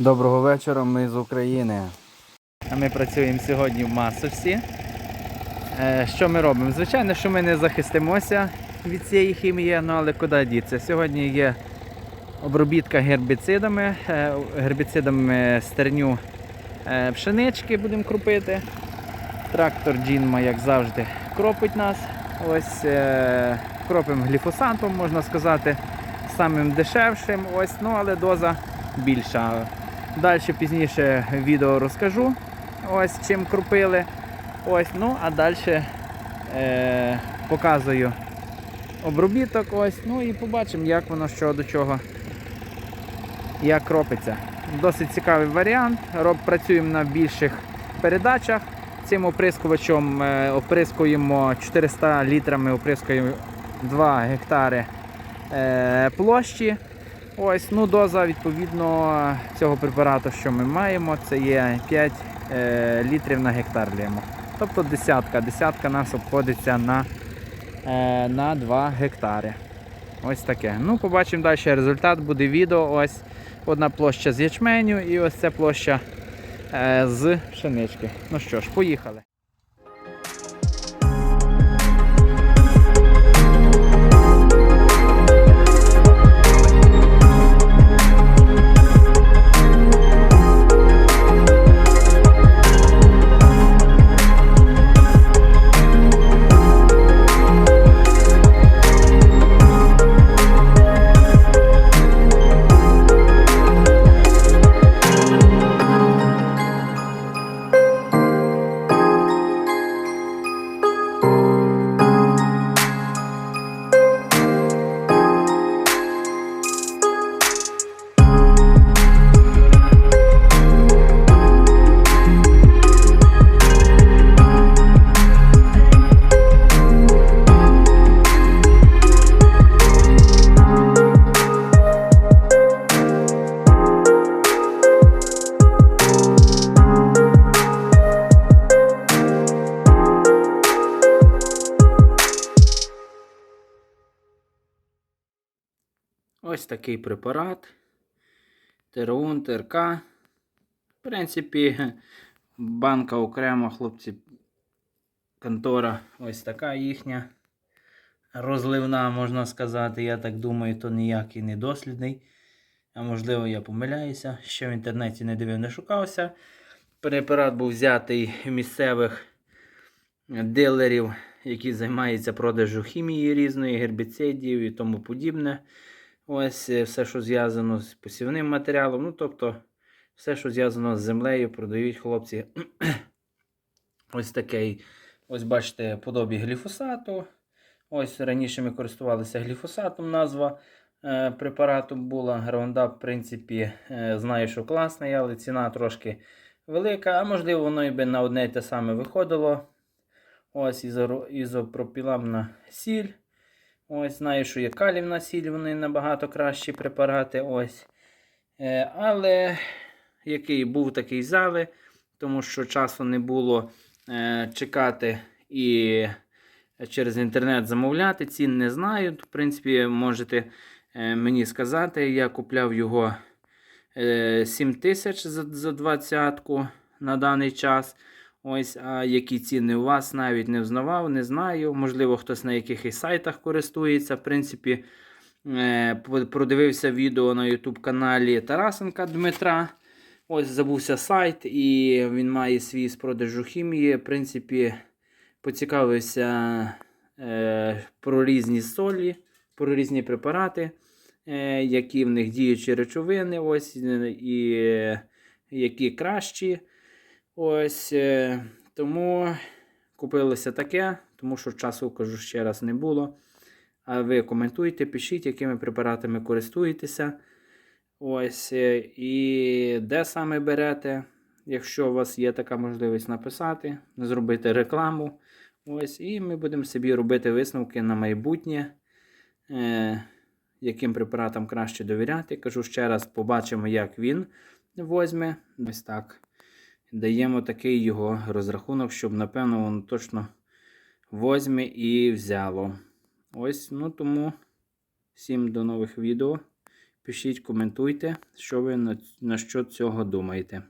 Доброго вечора, ми з України. Ми працюємо сьогодні в Масовсі. Е, Що ми робимо? Звичайно, що ми не захистимося від цієї хімії, ну але куди діться? Сьогодні є обробітка гербіцидами, е, гербіцидами стерню е, пшенички будемо крупити. Трактор Джінма, як завжди, кропить нас. Ось кропимо гліфосатом, можна сказати, самим дешевшим. Ось, ну але доза більша. Далі пізніше відео розкажу, ось чим крупили. Ось, ну а далі е, показую обробіток. Ось, ну і побачимо, як воно що до чого. Як кропиться. Досить цікавий варіант. Роб, працюємо на більших передачах. Цим оприскувачем е, оприскуємо 400 літрами, оприскуємо 2 гектари е, площі. Ось, ну доза відповідно цього препарату, що ми маємо, це є 5 е, літрів на гектар лємо. Тобто десятка. Десятка нас обходиться на, е, на 2 гектари. Ось таке. Ну, побачимо далі результат, буде відео. Ось одна площа з ячменю і ось ця площа е, з пшенички. Ну що ж, поїхали. Ось такий препарат. Тераун, ТРК. В принципі, банка окремо, хлопці, контора ось така їхня. Розливна, можна сказати. Я так думаю, то ніякий не дослідний. А можливо, я помиляюся. Ще в інтернеті не дивив, не шукався. Препарат був взятий місцевих дилерів, які займаються продажу хімії різної, гербіцидів і тому подібне. Ось е, все, що зв'язано з посівним матеріалом. Ну, тобто, все, що зв'язано з землею, продають хлопці. Ось такий. Ось бачите, подобі гліфосату. Ось раніше ми користувалися гліфосатом. Назва е, препарату була. Граундап, в принципі, е, знаю, що класний, але ціна трошки велика. А можливо, воно і би на одне й те саме виходило. Ось ізопропіламна сіль. Ось, знаю, що є калівна сіль, вони набагато кращі препарати. Ось. Е, але який був такий зали, тому що часу не було е, чекати і через інтернет замовляти. Цін не знаю. В принципі, можете е, мені сказати, я купляв його е, 7 тисяч за 20 на даний час. Ось, а які ціни у вас навіть не взнавав, не знаю. Можливо, хтось на якихось сайтах користується. В принципі, е, продивився відео на YouTube каналі Тарасенка Дмитра. Ось забувся сайт, і він має свій з продажу хімії. В принципі, поцікавився е, про різні солі, про різні препарати, е, які в них діючі речовини, ось, і е, які кращі. Ось е, тому купилося таке, тому що часу, кажу ще раз, не було. А ви коментуйте, пишіть, якими препаратами користуєтеся. Ось, е, і де саме берете, якщо у вас є така можливість написати, зробити рекламу. Ось, і ми будемо собі робити висновки на майбутнє, е, яким препаратам краще довіряти. Кажу ще раз, побачимо, як він возьме. Ось так. Даємо такий його розрахунок, щоб, напевно, воно точно возьме і взяло. Ось, ну тому всім до нових відео. Пишіть, коментуйте, що ви на, що цього думаєте.